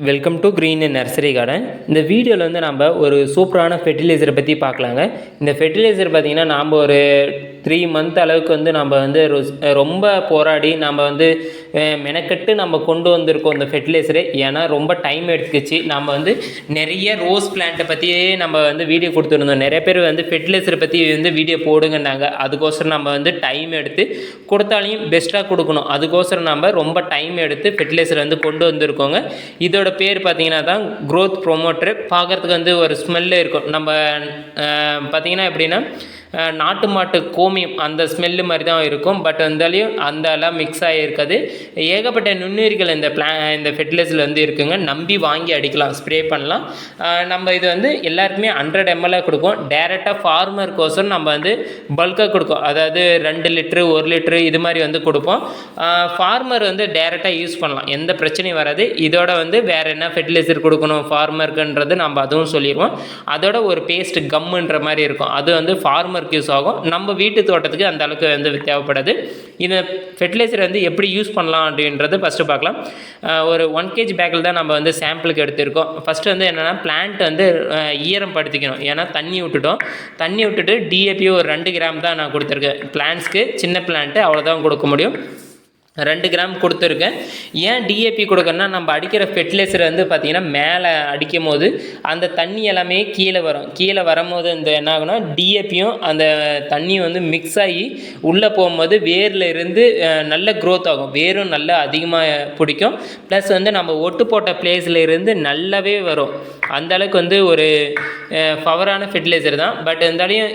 Welcome to green nursery garden இந்த வீடியோவில் வந்து நம்ம ஒரு சூப்பரான ஃபெர்டிலைசரை பற்றி பார்க்கலாங்க. இந்த ஃபெர்டிலைசர் பார்த்திங்கன்னா நாம் ஒரு த்ரீ மந்த் அளவுக்கு வந்து நம்ம வந்து ரொஸ்- ரொம்ப போராடி நம்ம வந்து மெனக்கெட்டு நம்ம கொண்டு வந்திருக்கோம் இந்த ஃபெர்டிலைசரு ஏன்னா ரொம்ப டைம் எடுத்துக்கிச்சு. நம்ம வந்து நிறைய ரோஸ் பிளான்ட்டை பற்றியே நம்ம வந்து வீடியோ கொடுத்துருந்தோம். நிறைய பேர் வந்து ஃபெர்டிலைசரை பற்றி வந்து வீடியோ போடுங்கன்னாங்க. அதுக்கோசரம் நம்ம வந்து டைம் எடுத்து கொடுத்தாலையும் பெஸ்ட்டாக கொடுக்கணும். அதுக்கோசரம் நம்ம ரொம்ப டைம் எடுத்து ஃபெர்டிலைசர் வந்து கொண்டு வந்திருக்கோங்க. இதோட பேர் பார்த்தீங்கன்னா தான் க்ரோத் ப்ரொமோட்டர் பார்க்குறதுக்கு வந்து ஒரு ஸ்மெல்லு இருக்கும். நம்ம பார்த்தீங்கன்னா எப்படின்னா நாட்டு மாட்டு கோமியம் அந்த ஸ்மெல்லு மாதிரி தான் இருக்கும். பட் வந்தாலையும் அந்த எல்லாம் மிக்ஸ் ஆகிருக்காது ஏகப்பட்ட நுண்ணுயிர்கள் இந்த பிளா இந்த ஃபெர்டிலைசரில் வந்து இருக்குங்க. நம்பி வாங்கி அடிக்கலாம் ஸ்ப்ரே பண்ணலாம். நம்ம இது வந்து எல்லாருக்குமே ஹண்ட்ரட் எம்எல்ஏ கொடுக்கும். டேரெக்டாக கோசம் நம்ம வந்து பல்காக கொடுக்கும். அதாவது ரெண்டு லிட்ரு ஒரு லிட்ரு இது மாதிரி வந்து கொடுப்போம். ஃபார்மர் வந்து டேரெக்டாக யூஸ் பண்ணலாம். எந்த பிரச்சனையும் வராது. இதோட வந்து வேறு என்ன ஃபெர்டிலைசர் கொடுக்கணும் ஃபார்மருக்குன்றது நம்ம அதுவும் சொல்லிடுவோம். அதோட ஒரு பேஸ்ட் கம்முன்ற மாதிரி இருக்கும். அது வந்து ஃபார்மர் ஒர்க் யூஸ் ஆகும். நம்ம வீட்டு தோட்டத்துக்கு அந்த அளவுக்கு வந்து தேவைப்படாது. இந்த ஃபெர்டிலைசர் வந்து எப்படி யூஸ் பண்ணலாம் அப்படின்றத ஃபஸ்ட்டு பார்க்கலாம். ஒரு ஒன் கேஜி பேக்கில் தான் நம்ம வந்து சாம்பிளுக்கு எடுத்திருக்கோம். ஃபஸ்ட்டு வந்து என்னென்னா பிளான்ட் வந்து ஈரம் படுத்திக்கணும் ஏன்னா தண்ணி விட்டுட்டோம். தண்ணி விட்டுட்டு டிஏபி ஒரு ரெண்டு கிராம் தான் நான் கொடுத்துருக்கேன். பிளான்ட்ஸ்க்கு சின்ன பிளான்ட்டு அவ்வளோதான் கொடுக்க முடியும். ரெண்டு கிராம் கொடுத்துருக்கேன். ஏன் டிஏபி கொடுக்கணும்னா நம்ம அடிக்கிற ஃபெர்டிலைசர் வந்து பார்த்திங்கன்னா மேலே அடிக்கும் போது அந்த தண்ணி எல்லாமே கீழே வரும். கீழே வரும்போது இந்த என்ன ஆகுனா டிஏபியும் அந்த தண்ணியும் வந்து மிக்ஸ் ஆகி உள்ளே போகும்போது வேரில் இருந்து நல்ல க்ரோத் ஆகும். வேரும் நல்லா அதிகமாக பிடிக்கும். ப்ளஸ் வந்து நம்ம ஒட்டு போட்ட பிளேஸில் இருந்து நல்லாவே வரும். அந்த அளவுக்கு வந்து ஒரு பவரான ஃபெர்டிலைசர் தான். பட் இருந்தாலும்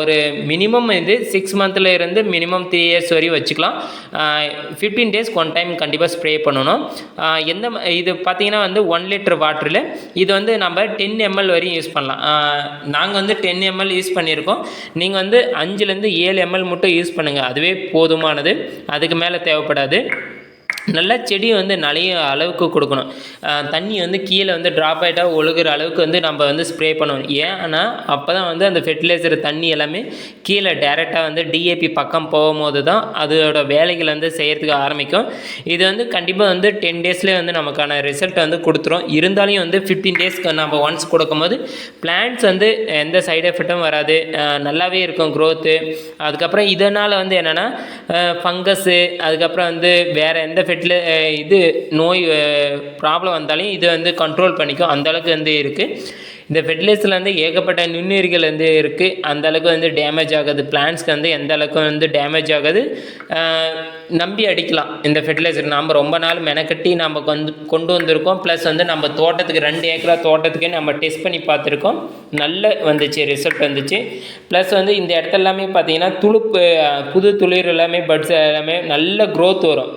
ஒரு மினிமம் இது சிக்ஸ் மந்த்தில் இருந்து மினிமம் த்ரீ இயர்ஸ் வரையும் வச்சுக்கலாம். ஃபிஃப்டீன் டேஸ்க்கு ஒன் டைம் கண்டிப்பாக ஸ்ப்ரே பண்ணணும். எந்த இது பார்த்தீங்கன்னா வந்து ஒன் லிட்டர் வாட்டரில் இது வந்து நம்ம டென் எம்எல் வரையும் யூஸ் பண்ணலாம். நாங்கள் வந்து டென் எம்எல் யூஸ் பண்ணியிருக்கோம். நீங்கள் வந்து அஞ்சுலேருந்து ஏழு எம்எல் மட்டும் யூஸ் பண்ணுங்கள் அதுவே போதுமானது. அதுக்கு மேலே தேவைப்படாது. நல்லா செடி வந்து நிறைய அளவுக்கு கொடுக்கணும். தண்ணி வந்து கீழே வந்து ட்ராப் ஆகிட்டா ஒழுகுற அளவுக்கு வந்து நம்ம வந்து ஸ்ப்ரே பண்ணணும். ஏன்னா அப்போ தான் வந்து அந்த ஃபெர்டிலைசர் தண்ணி எல்லாமே கீழே டேரெக்டாக வந்து டிஏபி பக்கம் போகும்போது தான் அதோட வேலைகள் வந்து செய்கிறதுக்கு ஆரம்பிக்கும். இது வந்து கண்டிப்பாக வந்து டென் டேஸ்லேயே வந்து நமக்கான ரிசல்ட் வந்து கொடுத்துரும். இருந்தாலும் வந்து ஃபிஃப்டீன் டேஸ்க்கு நம்ம ஒன்ஸ் கொடுக்கும்போது பிளான்ட்ஸ் வந்து எந்த சைடு எஃபெக்ட்டும் வராது. நல்லாவே இருக்கும் க்ரோத்து அதுக்கப்புறம் இதனால் வந்து என்னென்னா ஃபங்கஸ்ஸு அதுக்கப்புறம் வந்து வேறு எந்த ஃபெட்டில் இது நோய் ப்ராப்ளம் வந்தாலும் இது வந்து கண்ட்ரோல் பண்ணிக்கும். அந்தளவுக்கு வந்து இருக்குது இந்த ஃபெர்டிலைசரில் வந்து ஏகப்பட்ட நுண்ணுயிர்கள் வந்து இருக்குது அந்தளவுக்கு வந்து டேமேஜ் ஆகாது. பிளான்ஸ்க்கு வந்து எந்த அளவுக்கு வந்து டேமேஜ் ஆகாது. நம்பி அடிக்கலாம் இந்த ஃபெர்டிலைசர் நம்ம ரொம்ப நாள் மெனக்கட்டி நம்ம கொண்டு கொண்டு வந்திருக்கோம். ப்ளஸ் வந்து நம்ம தோட்டத்துக்கு ரெண்டு ஏக்கரா தோட்டத்துக்கே நம்ம டெஸ்ட் பண்ணி பார்த்துருக்கோம். நல்ல வந்துச்சு ரிசல்ட் வந்துச்சு. ப்ளஸ் வந்து இந்த இடத்துல எல்லாமே பார்த்தீங்கன்னா துளுப்பு புது துளிர் எல்லாமே பட்ஸ் எல்லாமே நல்ல க்ரோத் வரும்.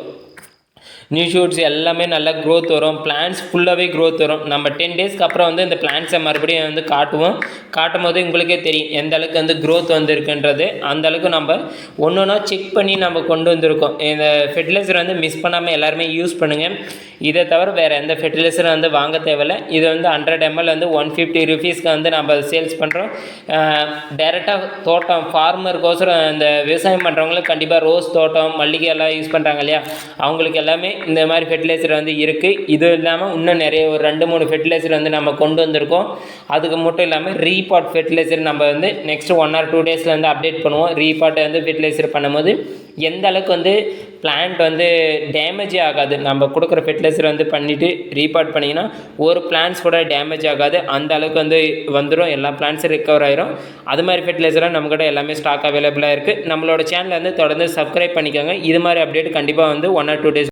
நியூ ஷூட்ஸ் எல்லாமே நல்லா க்ரோத் வரும். பிளான்ஸ் ஃபுல்லாகவே க்ரோத் வரும். நம்ம டென் டேஸ்க்கு அப்புறம் வந்து இந்த பிளான்ஸை மறுபடியும் வந்து காட்டுவோம். காட்டும் போது உங்களுக்கே தெரியும் எந்த அளவுக்கு வந்து க்ரோத் வந்திருக்குன்றது. அந்தளவுக்கு நம்ம ஒன்று ஒன்றா செக் பண்ணி நம்ம கொண்டு வந்திருக்கோம். இந்த ஃபெர்டிலைசர் வந்து மிஸ் பண்ணாமல் எல்லாருமே யூஸ் பண்ணுங்கள் இதை தவிர வேறு எந்த ஃபெர்டிலைசரும் வந்து வாங்க தேவையில்ல. இது வந்து ஹண்ட்ரட் எம்எல் வந்து ஒன் ஃபிஃப்டி ருபீஸ்க்கு வந்து நம்ம சேல்ஸ் பண்ணுறோம் டேரெக்டாக தோட்டம் ஃபார்மருக்கோசரம் இந்த விவசாயம் பண்ணுறவங்களுக்கு கண்டிப்பாக ரோஸ் தோட்டம் மல்லிகை எல்லாம் யூஸ் பண்ணுறாங்க இல்லையா? அவங்களுக்கு எல்லாமே இந்த மாதிரி ஃபெர்டிலைசர் வந்து இருக்குது இது இல்லாமல் இன்னும் நிறைய ஒரு ரெண்டு மூணு ஃபெர்டிலைசர் வந்து நம்ம கொண்டு வந்திருக்கோம். அதுக்கு மட்டும் இல்லாமல் ரீபாட் ஃபெர்டிலைசர் நம்ம வந்து நெக்ஸ்ட் ஒன் ஆர் டூ டேஸில் வந்து அப்டேட் பண்ணுவோம். ரீபாட்டை வந்து ஃபெர்டிலைசர் பண்ணும்போது எந்த அளவுக்கு வந்து பிளான்ட் வந்து டேமேஜே ஆகாது. நம்ம கொடுக்குற ஃபெர்டிலைசர் வந்து பண்ணிவிட்டு ரீபாட் பண்ணிங்கன்னா ஒரு பிளான்ஸ் கூட டேமேஜ் ஆகாது. அந்த அளவுக்கு வந்து வந்துடும் எல்லா பிளான்ஸும் ரிக்கவர் ஆயிரும். அது மாதிரி ஃபெர்டிலைசராக நம்மக்கிட்ட எல்லாமே ஸ்டாக் அவைலபிளாக இருக்குது நம்மளோட சேனலில் வந்து தொடர்ந்து சப்ஸ்கிரைப் பண்ணிக்கோங்க. இது மாதிரி அப்டேட் கண்டிப்பாக வந்து ஒன் ஆர் டூ டேஸ்